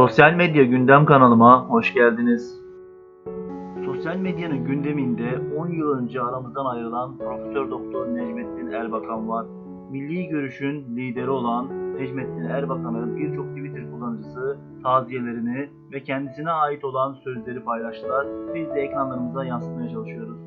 Sosyal medya gündem kanalıma hoş geldiniz. Sosyal medyanın gündeminde 10 yıl önce aramızdan ayrılan Profesör Doktor Necmettin Erbakan var. Milli Görüş'ün lideri olan Necmettin Erbakan'ı birçok Twitter kullanıcısı taziyelerini ve kendisine ait olan sözleri paylaştılar. Biz de ekranlarımıza yansıtmaya çalışıyoruz.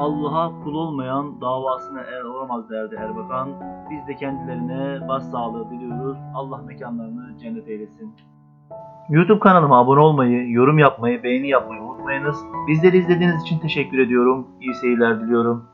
Allah'a kul olmayan davasına er olamaz derdi Erbakan. Biz de kendilerine başsağlığı diliyoruz. Allah mekanlarını cennet eylesin. YouTube kanalıma abone olmayı, yorum yapmayı, beğeni yapmayı unutmayınız. Bizleri izlediğiniz için teşekkür ediyorum. İyi seyirler diliyorum.